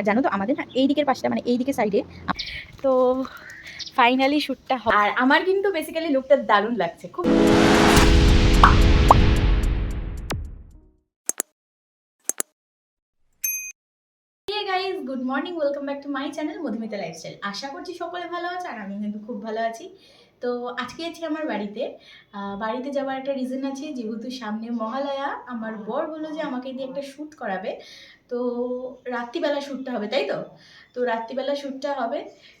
আর জানো তো, আমাদের না এই দিকের পাশটা মানে এই দিকের সাইডে তো ফাইনালি শ্যুটটা হয় আর আমার কিন্তু বেসিক্যালি লুকটা দারুণ লাগছে, খুব good morning welcome back to my channel Madhumita lifestyle আশা করছি সকলে ভালো আছে, আর আমি কিন্তু খুব ভালো আছি। তো আজকে আছি আমার বাড়িতে। বাড়িতে যাওয়ার একটা রিজন আছে, যেহেতু সামনে মহালয়া, আমার বর বলল যে আমাকে দিয়ে একটা শ্যুট করাবে। তো রাত্রিবেলা শ্যুটটা হবে, তাই তো? তো রাত্রিবেলা শ্যুটটা হবে।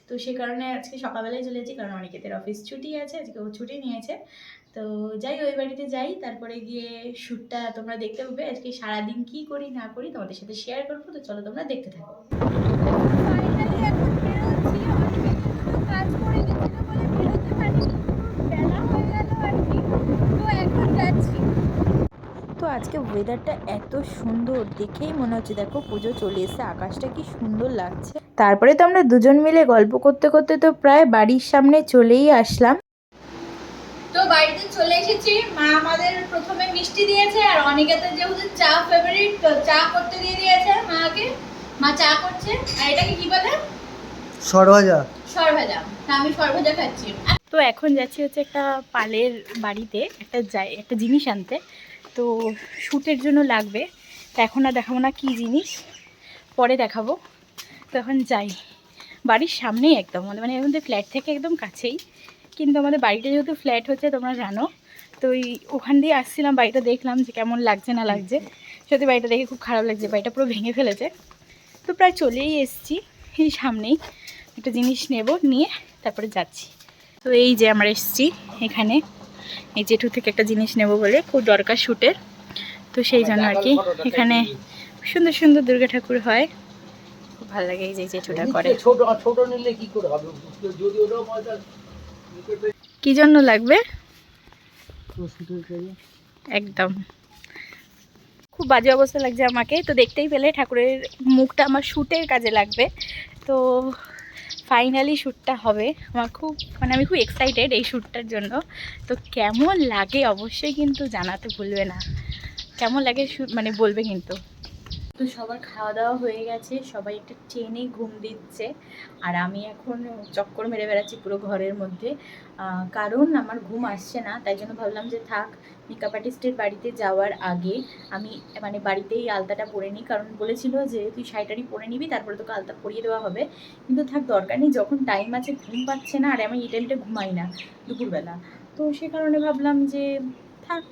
তো সে কারণে আজকে সকালবেলায় চলে যাচ্ছি কারণ অনেকেদের অফিস ছুটি আছে, আজকে ও ছুটি নিয়েছে। তো যাই ওই বাড়িতে যাই, তারপরে গিয়ে শ্যুটটা তোমরা দেখতে পাবে। আজকে সারাদিন কি করি, না করি তোমাদের সাথে শেয়ার করব। তো চলো তোমরা দেখতে থাকো ফাইনালি এখন বেরোচ্ছি অনেকে কাজ করে গেছিল বলে বেরোতে পারিনি বেলা হয়ে গেল আর কি তো এখন যাচ্ছি তো আজকে ওয়েদারটা এত সুন্দর দেখেই মনে হচ্ছে দেখো পুজো চলে এসে আকাশটা কি সুন্দর লাগছে। তারপরে তো আমরা দুজন মিলে গল্প করতে করতে তো প্রায় বাড়ির সামনে চলেই আসলাম। তো বাড়িতে চলে এসেছি মা আমাদের প্রথমে মিষ্টি দিয়েছে আর অনেকেতে যেহেতু চা ফেভারিট তো চা করতে দিয়ে দিয়েছে মাকে। মা চা করছে আর এটাকে কি বলে? সরভাজা। সরভাজা আমি সরভাজা খাচ্ছি। তো এখন যাচ্ছি হচ্ছে একটা পালের বাড়িতে, একটা যাই, একটা জিনিস আনতে। তো শ্যুটের জন্য লাগবে। তো এখন আর দেখাবো না কী জিনিস, পরে দেখাবো। তো এখন যাই। বাড়ির সামনেই একদম আমাদের মানে আমাদের ফ্ল্যাট থেকে একদম কাছেই। কিন্তু আমাদের বাড়িটা যেহেতু ফ্ল্যাট হচ্ছে, তোমরা জানো। তো ওই ওখান দিয়ে আসছিলাম, বাড়িটা দেখলাম যে কেমন লাগছে না লাগছে। সত্যি বাড়িটা দেখে খুব খারাপ লাগছে, বাড়িটা পুরো ভেঙে ফেলেছে। তো প্রায় চলেই এসেছি, এই সামনেই। একটা জিনিস নেব, নিয়ে তারপরে যাচ্ছি। তো এই যে আমরা এসেছি এখানে। এই জেঠু থেকে একটা জিনিস নেব বলে খুব দরকার শ্যুটের তো সেই জন্য আর কি এখানে সুন্দর সুন্দর দুর্গা ঠাকুর হয়। খুব ভালো লাগে এই যে জেঠুটা করে। কি জন্য লাগবে? একদম। খুব বাজে অবস্থা লাগছে আমাকে। তো দেখতেই পেলে ঠাকুরের মুখটা আমার শ্যুটের কাজে লাগবে। তো ফাইনালি শ্যুটটা হবে। আমার খুব মানে আমি খুব এক্সাইটেড এই শ্যুটটার জন্য। তো কেমন লাগে? অবশ্যই কিন্তু জানাতে ভুলবে না। কেমন লাগে শ্যুট মানে বলবে কিন্তু। তো সবার খাওয়া দাওয়া হয়ে গেছে। সবাই একটা ট্রেনে ঘুম দিচ্ছে। আর আমি এখন চক্কর মেরে বেড়াচ্ছি পুরো ঘরের মধ্যে। কারণ আমার ঘুম আসছে না, তাই জন্য ভাবলাম যে থাক মেকআপ আর্টিস্টের বাড়িতে যাওয়ার আগে আমি মানে বাড়িতেই আলতাটা পরে নিই। কারণ বলেছিল যে তুই শাড়িটারি পরে নিবি, তারপরে তোকে আলতা পরিয়ে দেওয়া হবে। কিন্তু থাক, দরকার নেই, যখন টাইম আছে ঘুম পাচ্ছে না, আর আমি এই টাইমটা ঘুমাই না দুপুরবেলা। তো সে কারণে ভাবলাম যে থাক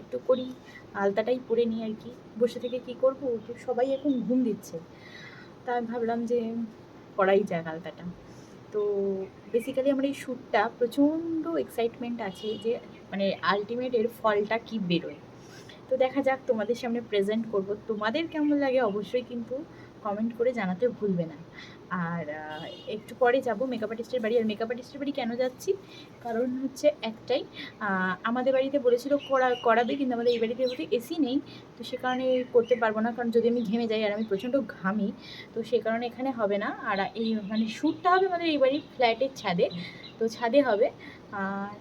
একটু করি। আলতাটাই পরে নিই আর কি। বসে থেকে কি করব? সবাই এখন ঘুম দিচ্ছে। তা আমি ভাবলাম যে করাই যাক আলতাটা। তো বেসিক্যালি আমার এই শ্যুটটা প্রচণ্ড এক্সাইটমেন্ট আছে যে মানে আলটিমেট এর ফলটা কি বেরোয়। তো দেখা যাক তোমাদের সামনে প্রেজেন্ট করব। তোমাদের কেমন লাগে অবশ্যই কিন্তু কমেন্ট করে জানাতে ভুলবে না। আর একটু পরে যাব মেকআপ আর্টিস্টের বাড়ি। আর মেকআপ আর্টিস্টের বাড়ি কেন যাচ্ছি? কারণ হচ্ছে একটাই আমাদের বাড়িতে বলেছিল করা, করাবে, কিন্তু আমাদের এই বাড়িতে যেহেতু এসি নেই, তো সে কারণে করতে পারব না। কারণ যদি আমি ঘেমে যাই আর আমি প্রচণ্ড ঘামি, তো সে কারণে এখানে হবে না। আর এই মানে শ্যুটটা হবে আমাদের এই বাড়ির ফ্ল্যাটের ছাদে, তো ছাদে হবে।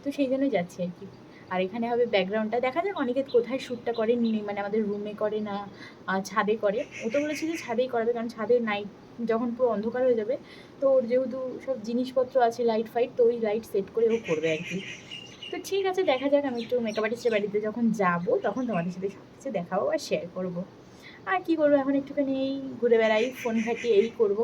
তো সেই জন্যই যাচ্ছি আর কি। আর এখানে হবে ব্যাকগ্রাউন্ডটা দেখা যাক অনেকে কোথায় শ্যুটটা করে মানে আমাদের রুমে করে না ছাদে করে। ও তো বলেছে যে ছাদেই করাবে, কারণ ছাদে নাইট যখন পুরো অন্ধকার হয়ে যাবে, তো ওর যেহেতু সব জিনিসপত্র আছে লাইট ফাইট তো ওই লাইট সেট করে ও করবে আর কি। তো ঠিক আছে, দেখা যাক আমি একটু মেকআপ আর্টিস্টের বাড়িতে যখন যাব, তখন তোমাদের সাথে সব কিছু দেখাবো আর শেয়ার করব। আর কি করব, এখন একটুখানি এই ঘুরে বেড়াই ফোন ঘাটি, এই করব।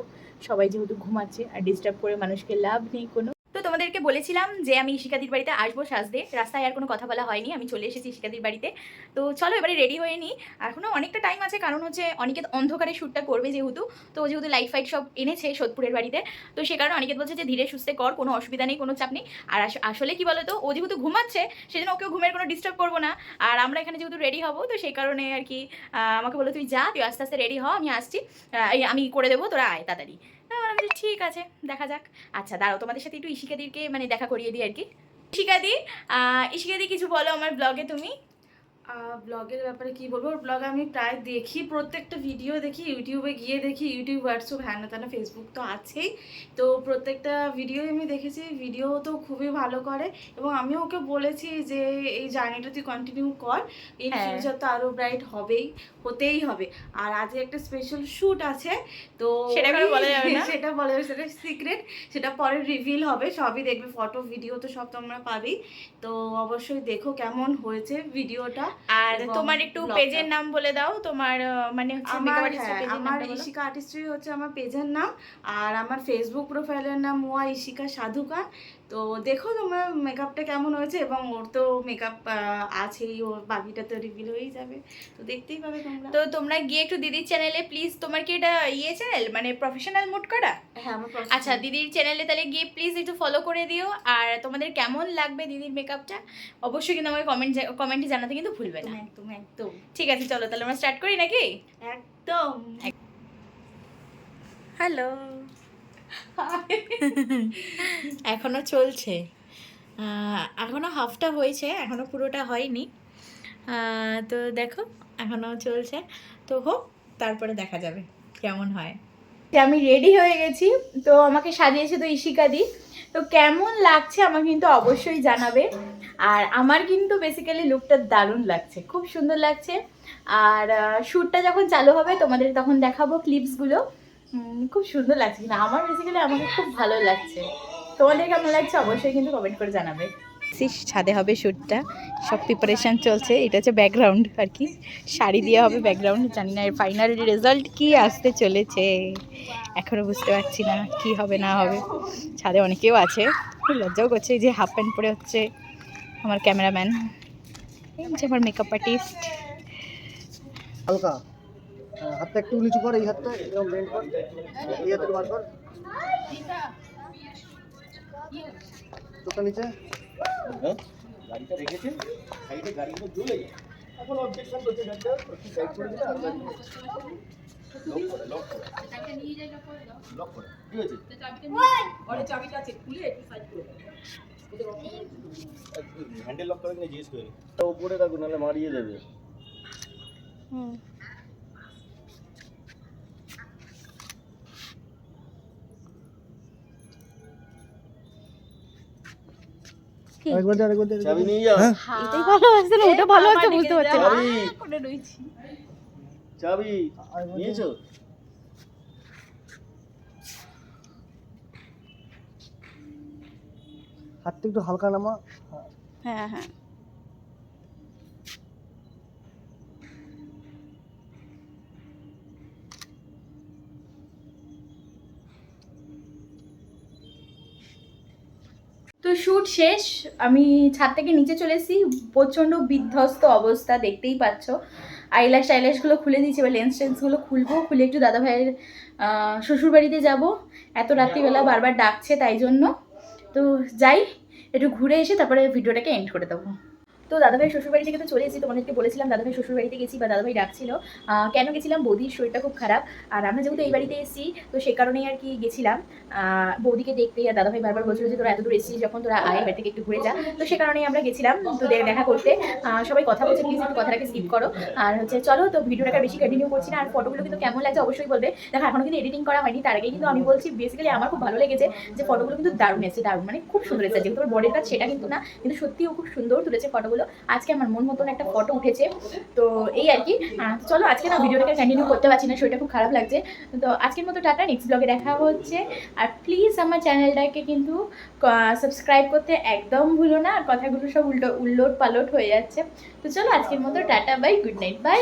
সবাই যেহেতু ঘুমাচ্ছে, আর ডিস্টার্ব করে মানুষকে লাভ নেই কোনো। তোমাদেরকে বলেছিলাম যে আমি শিকাদির বাড়িতে আসব সাজতে। রাস্তায় আর কোনো কথা বলা হয়নি, আমি চলে এসেছি শিকাদির বাড়িতে। তো চলো এবারে রেডি হয়ে নিই। এখনও অনেকটা টাইম আছে, কারণ হচ্ছে অনেকে অন্ধকারে শ্যুটটা করবে যেহেতু। তো যেহেতু লাইট ফাইট সব এনেছে সোদপুরের বাড়িতে, তো সে কারণে অনেকে বলছে যে ধীরে সুস্থে কর, কোনো অসুবিধা নেই, কোনো চাপ নেই। আর আসলে কি বলতো, ও যেহেতু ঘুমাচ্ছে, সেজন্য ওকেও ঘুমের কোনো ডিস্টার্ব করব না। আর আমরা এখানে যেহেতু রেডি হব, তো সেই কারণে আর কি আমাকে বলো তুই যা, তুই আস্তে আস্তে রেডি হ, আমি আসছি। আমি করে দেবো, তোরা আয়, তাড়াতাড়ি। বলছি, ঠিক আছে দেখা যাক। আচ্ছা দাঁড়াও তোমাদের সাথে একটু ইশিকাদিরকে মানে দেখা করিয়ে দিই আর কি। ইশিকাদি ইশিকাদি কিছু বলো আমার ব্লগে তুমি। ব্লগের ব্যাপারে কি বলব? ব্লগ আমি প্রায় দেখি প্রত্যেকটা ভিডিও দেখি ইউটিউবে গিয়ে দেখি ইউটিউব হোয়াটসঅ্যাপ হ্যান ত্যান ফেসবুক তো আছেই। তো প্রত্যেকটা ভিডিও আমি দেখেছি ভিডিও তো খুবই ভালো করে। এবং আমিও ওকে বলেছি যে এই জার্নিটা তুই কন্টিনিউ কর ইন হ্যাঁ। ফিউচার তো আরও ব্রাইট হবেই হতেই হবে। আর আজকে একটা স্পেশাল শ্যুট আছে তো সেটা বলা যাবে না? সেটা বলা যাবে সেটা সিক্রেট সেটা পরে রিভিল হবে সবই দেখবে ফটো ভিডিও তো সব তোমরা পাবেই। তো অবশ্যই দেখো কেমন হয়েছে ভিডিওটা আর তোমার একটু। পেজের নাম বলে দাও। তোমার মানে হচ্ছে আমার হ্যাঁ, আমার ইশিকা আর্টিস্ট্রি হচ্ছে আমার পেজের নাম। আর আমার ফেসবুক প্রোফাইলের নাম মোয়া ইশিকা সাধুকা তো দেখো তোমার মেকআপটা কেমন হয়েছে এবং ওর তো মেকআপ আছেই ওর বাকিটা তো রিভিল হয়েই যাবে। তো দেখতেই পাবে তোমরা। তো তোমরা গিয়ে একটু দিদির চ্যানেলে প্লিজ তোমার কি এটা ইয়ে চ্যানেল মানে প্রফেশনাল মোড করা? হ্যাঁ আচ্ছা দিদির চ্যানেলে তাহলে গিয়ে প্লিজ একটু ফলো করে দিও। আর তোমাদের কেমন লাগবে দিদির মেকআপটা অবশ্যই কিন্তু আমাকে কমেন্ট কমেন্টে জানাতে কিন্তু ভুলবে না। একদম একদম ঠিক আছে চলো তাহলে আমরা স্টার্ট করি নাকি? একদম। হ্যালো এখনও চলছে। এখনও হাফটা হয়েছে, এখনও পুরোটা হয়নি। তো দেখো, এখনও চলছে। তো হোক, তারপরে দেখা যাবে, কেমন হয়। আমি রেডি হয়ে গেছি, তো আমাকে সাজিয়েছে তো ইশিকা দি। তো কেমন লাগছে আমাকে কিন্তু অবশ্যই জানাবে। আর আমার কিন্তু বেসিক্যালি লুকটা দারুণ লাগছে, খুব সুন্দর লাগছে। আর শ্যুটটা যখন চালু হবে, তোমাদের তখন দেখাবো ক্লিপসগুলো খুব সুন্দর লাগছে কিন্তু আমার বেসিক্যালি আমাকে খুব ভালো লাগছে। তোমাদের কেমন লাগছে অবশ্যই কিন্তু কমেন্ট করে জানাবে। ছাদে হবে শ্যুটটা সব প্রিপারেশন চলছে এটা হচ্ছে ব্যাকগ্রাউন্ড আর কি। শাড়ি দিয়ে হবে ব্যাকগ্রাউন্ড জানি না এর ফাইনাল রেজাল্ট কি আসতে চলেছে। এখনও বুঝতে পারছি না কি হবে না হবে। ছাদে অনেকেও আছে খুব লজ্জাও করছে যে হাফ প্যান্ট পরে হচ্ছে আমার ক্যামেরাম্যান এই হচ্ছে আমার মেকআপ আর্টিস্ট হালকা। হাতটা একটু নিচু কর এই হাতটা এরকম বেন্ড কর। এই হাতটা বার কর। চোখটা নিচে। হ্যাঁ? গাড়িটা রেখেছে সাইডে গাড়িগুলো জ্বলে যায়। এখন অবজেকশন করছে গাড়িটা সাইড করে দিলে আর গাড়ি লক করে। লক করে লক করে। ঠিক আছে হ্যান্ডেল লক করে কিনা জিজ্ঞেস করে নি। তা উপরে রাখো নাহলে মারিয়ে দেবে। আরেকবার দে আরেকবার দে চাবি নিয়ে যাও। এটাই ভালো আসছে না ওটা ভালো আছে বুঝতে পারছি। না চাবি। চাবি নিয়েছো? হাতটা একটু হালকা নামা। হ্যাঁ হ্যাঁ। শ্যুট শেষ, আমি ছাদ থেকে নিচে চলে এসেছি, প্রচণ্ড বিধ্বস্ত অবস্থা, দেখতেই পাচ্ছ। আইলাস টাইলাসগুলো খুলে দিয়েছি, এবার লেন্স টেন্সগুলো খুলবো, খুলে একটু দাদা ভাইয়ের শ্বশুর বাড়িতে যাব। এত রাত্রিবেলা বারবার ডাকছে, তাই জন্য। তো যাই, একটু ঘুরে এসে তারপরে ভিডিওটাকে এন্ড করে দেবো। তো দাদাভাই শ্বশুরবাড়ি থেকে তো চলে এসেছি তোমাদেরকে বলেছিলাম, দাদাভাই শ্বশুরবাড়িতে গেছি বা দাদাভাই ডাকছিল। কেন গেছিলাম? বৌদির শরীরটা খুব খারাপ। আর আমরা যেহেতু এই বাড়িতে এসেছি, তো সে কারণেই আর কি গেছিলাম। বৌদিকে দেখতে আর দাদাভাই বারবার বলছিল যে, তোরা এত দূর এসেছিস যখন তোরা আয় বাড়ি থেকে একটু ঘুরে যা। তো সে কারণেই আমরা গেছিলাম, তো দেখা করতে। সবাই কথা বলছে, প্লিজ একটু কথাটাকে স্কিপ করো। আর হচ্ছে, চলো, তো ভিডিওটাকে বেশি কন্টিনিউ করছি না। আর ফটোগুলো কিন্তু কেমন লাগছে অবশ্যই বলবে। দেখো, এখনও কিন্তু এডিটিং করা হয়নি, তার আগে কিন্তু আমি বলছি বেসিক্যালি আমার খুব ভালো লেগেছে যে, ফটোগুলো কিন্তু দারুণ এসেছে, দারুণ মানে খুব সুন্দর এসেছে। যেহেতু বডির কাজ সেটা কিন্তু না, কিন্তু সত্যিও খুব সুন্দর তুলেছে ফটোগুলো। আজকে আমার মন মতন একটা ফটো উঠেছে। তো এই আর কি। চলো, আজকে না ভিডিওটাকে কন্টিনিউ করতে পারছি না, শরীরটা খুব খারাপ লাগছে। তো আজকের মতো টাটা নেক্সট ব্লগে দেখা হচ্ছে। আর প্লিজ আমার চ্যানেলটাকে কিন্তু সাবস্ক্রাইব করতে একদম ভুলো না। আর কথাগুলো সব উল্টো উল্লোট পালট হয়ে যাচ্ছে। তো চলো, আজকের মতো tata bye good night bye